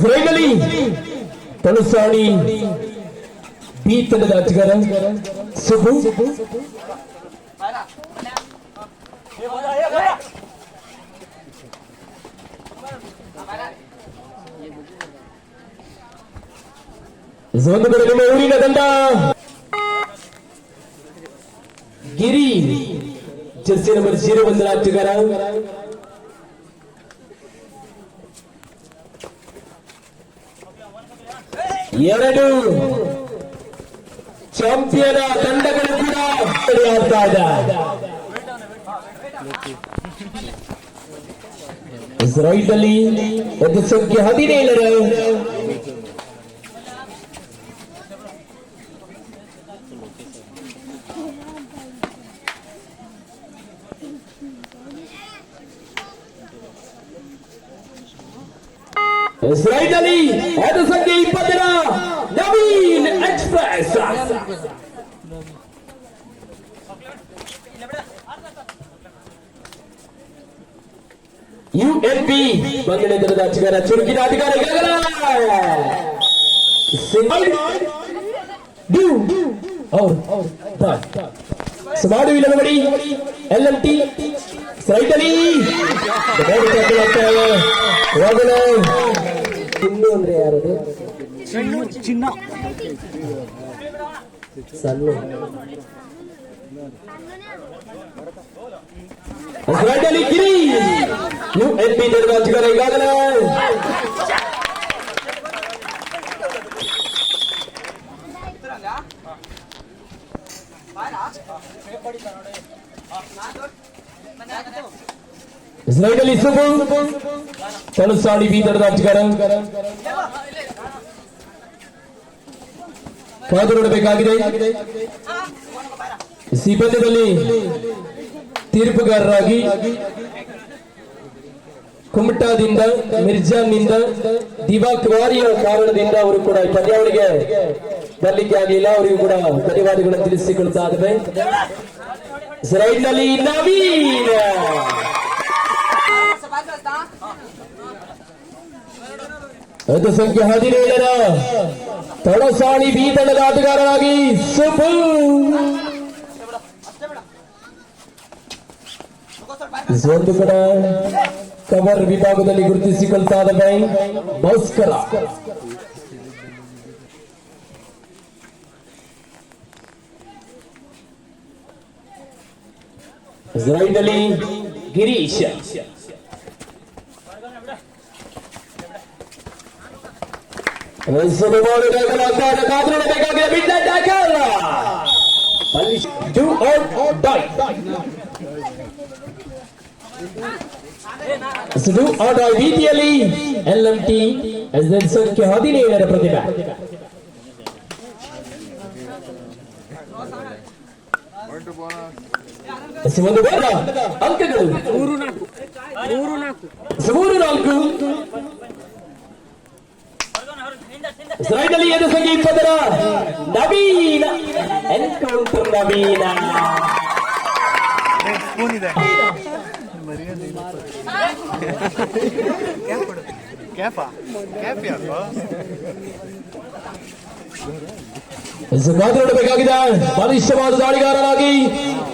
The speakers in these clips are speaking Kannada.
శ్రీగలి తనుసాని బి తల్లిదాచుగార సుబ్బు జోన్ ఊరిన దండ ಜರ್ಸಿ ನಂಬರ್ ಜೀರೋ ಒಂದರ ಆಟಗಾರ ಎರಡು. ಚಾಂಪಿಯನ್ ತಂಡಗಳು ಕೂಡ ಆಡ್ತಾ ಇದೆ. ಇಸ್ರಾಯಿಲ್ ಒಂದು ಸಂಖ್ಯೆ ಹದಿನೇಳರ ಇಸ್ರಾಯಿಲ್ ಅಲ್ಲಿ ಒಂದು ಸಂಖ್ಯೆ ಇಪ್ಪತ್ತರ ನವೀನ್ ಎಕ್ಸ್ಪ್ರೆಸ್ ಯುಎಲ್ಪಿ ಬಂಗಡೆ ದರದ ಆಟಗಾರ ಚುರುಕಿನ ಅಧಿಕಾರ ಸ್ಮಾರ್ಟ್ ವಿಲಂಬಡಿ ಎಲ್ ಎಂ ಟಿ ಸೈಟಲಿ ಹೋಗಲೇ ಇನ್ನು ಅಂದ್ರೆ ಯಾರದು ಚಿನ್ನ ಸಣ್ಣ ರೈಟಲ್ಲಿ ಗಿರಿ ಯು ಎನ್ ಪಿ ನಿರ್ವಾಚಕರ ಈಗಾಗಲೇ ಸುಬು ತಲಸಾಡಿ ಬೀದರ್ದ ಬೀದರ್ ಕಾದು ನೋಡಬೇಕಾಗಿದೆ. ಈ ಪಂದ್ಯದಲ್ಲಿ ತೀರ್ಪುಗಾರರಾಗಿ ಕುಮಟಾದಿಂದ, ಮಿರ್ಜಾನ್ನಿಂದ ವಾರಿಯ ಕಾರಣದಿಂದ ಅವರು ಕೂಡ ಈ ಪಂದ್ಯಾವಳಿಗೆ ಬರಲಿಕ್ಕೆ ಆಗಲಿಲ್ಲ. ಅವರಿಗೂ ಕೂಡ ಧನ್ಯವಾದಗಳನ್ನು ತಿಳಿಸಿಕೊಳ್ತಾ ಇದ್ದೇವೆ. ಇಸ್ರಾಯಿಲ್ನಲ್ಲಿ ನವೀನ್ ಅದು ಸಂಖ್ಯೆ ಹದಿನೇಳರ ತಳಸಾಣಿ ಬಿ ತಂಡದ ಆಟಗಾರರಾಗಿ ಸುಬು ಒಂದು ಕಡೆ ಕವರ್ ವಿಭಾಗದಲ್ಲಿ ಗುರುತಿಸಿಕೊಳ್ತಾ ಇದ್ದಾವೆ ಭಾಸ್ಕರ ಇಸ್ರಾಯಿಲ್ನಲ್ಲಿ ಗಿರೀಶ್ ರಸದ ಮಾಡಬೇಕಾದ ಕಾದುಕೊಳ್ಳಬೇಕಾಗಿದೆ ಬಿಡ್ಡ tackle do or die do or die ರೀತಿಯಲ್ಲಿ L M T S L ಸಂಖ್ಯೆ ಹದಿನೇಳರ ಪ್ರತಿಭೆ ಒಂದು ಬೇಡ. ಅಂಕಗಳು. ಮೂರು ನಾಲ್ಕು. ಮೂರು ನಾಲ್ಕು. ಸ್ಲೈಡಲ್ಲಿ ಏನು ನವೀನ ಎನ್ಕೌಂಟರ್ ನವೀನ. ಸ್ಪೂನ್ ಇದೆ. ಕ್ಯಾಪಾ ಮಾತನಾಡಬೇಕಾಗಿದೆ. ಬಲಿಷ್ಠವಾದ ದಾಳಿಗಾರನಾಗಿ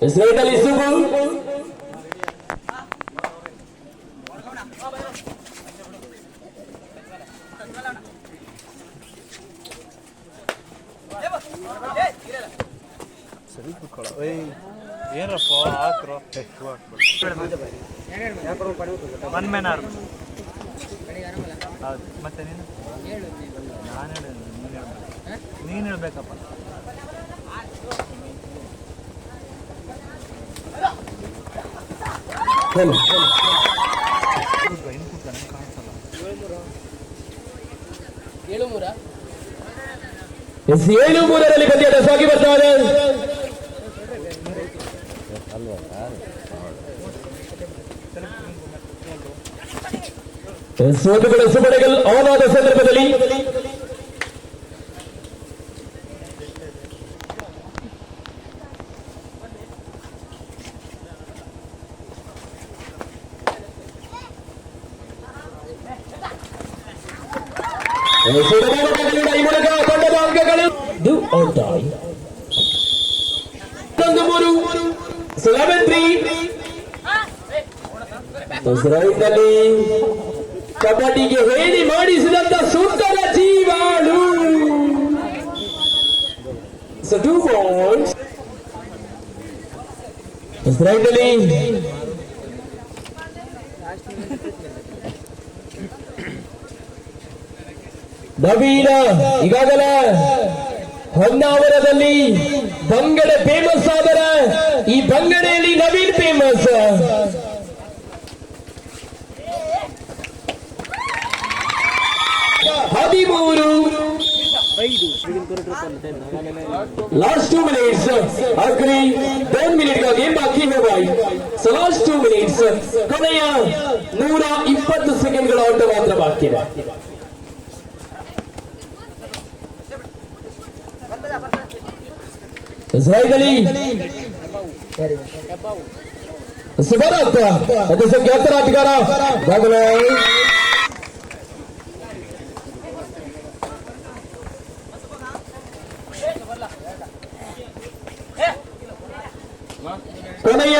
ಹೆಸರಲ್ಲಿ ಸುಗು ಏನಪ್ಪ ಹಾಕ್ರೋ ಒನ್ ಮ್ಯಾನ್ ಆರ್ಮ್ ಮತ್ತೆ ನೀನು ನಾನು ಹೇಳ್ಬೇಕು ನೀನು ಹೇಳ್ಬೇಕಪ್ಪ ಹೇಳು. ಎಸ್ ಏಳು ಮೂರರಲ್ಲಿ ಪಂದ್ಯದ ಸಾಗಿ ಬರ್ತಾರೆ ಸೋದುಗಳ ಸುಬಡೆಗಳು ಆನ್ ಆದ ಸಂದರ್ಭದಲ್ಲಿ ಸುಡಮಾಡುವುದರಿಂದ ಈ ಮೂಲಕ ತಂಡದ ಅಂಕಗಳು ಡು ಔಟ್ ಆಯ್ ಒಂದು ಮೂರು ಸೆವೆನ್ ತ್ರೀ ರೈಟ್ನಲ್ಲಿ ಕಬಡ್ಡಿಗೆ ಹೇಳಿ ಮಾಡಿಸಿದಂತ ಸುಂದರ ಜೀವಾಳು ಸೊ ಟೂ ಪಾಯಿಂಟ್ಸ್ ರೈಟ್ನಲ್ಲಿ ನವೀನ, ಈಗಾಗಲೇ ಹೊನ್ನಾವರದಲ್ಲಿ ಬಂಗಡೆ ಫೇಮಸ್ ಆದರೆ ಈ ಬಂಗಡೆಯಲ್ಲಿ ನವೀನ್ ಫೇಮಸ್ ಹದಿಮೂರು ಲಾಸ್ಟ್ ಟೂ ಮಿನಿಟ್ಸ್ ಅಗ್ರಿ ಟೆನ್ ಮಿನಿಟ್ ಗೇಮ್ ಬಾಕಿ ಹೋಗಿ ಸೊ ಲಾಸ್ಟ್ ಟೂ ಮಿನಿಟ್ಸ್ ಕೊನೆಯ ನೂರ ಇಪ್ಪತ್ತು ಸೆಕೆಂಡ್ಗಳ ಆಟ ಮಾತ್ರ ಬಾಕಿ ಇದೆ ಇಸ್ರಾಯೇಲಿ ಸುಬರತ್ ಅದು ಸಂಖ್ಯಾತರ ಆಟಗಾರ ಬಾಗಲೇ ಕೊನೆಯ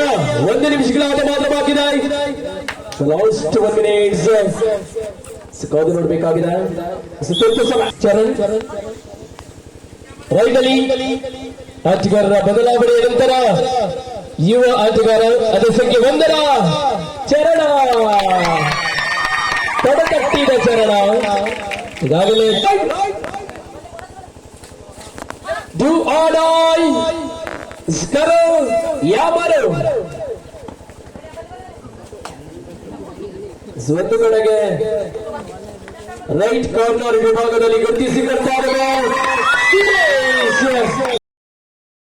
ಒಂದು ನಿಮಿಷಗಳ ಆಟ ಮಾತ್ರ ಬಾಕಿ ಇದೆ ಲಾಸ್ಟ್ ಒನ್ ಮಿನಿಟ್ಸ್ ಕಾದು ನೋಡಬೇಕಾಗಿದೆ ಸುತ್ತೊತ್ತು ಸಲ ಚರಣ್ ರೈತಲಿ ಆಟಗಾರರ ಬದಲಾವಣೆ ನಂತರ ಯುವ ಆಟಗಾರ ಅದೇ ಸಂಖ್ಯೆ ಒಂದರ ಚರಣ. ತಡಕಟ್ಟಿದ ಚರಣ. ಈಗಾಗಲೇ ಯಾಮರು. ಒಂದು ರೈಟ್ ಕಾರ್ನರ್ ವಿಭಾಗದಲ್ಲಿ ಗುರುತಿಸಿಕೊಳ್ತಾರೆ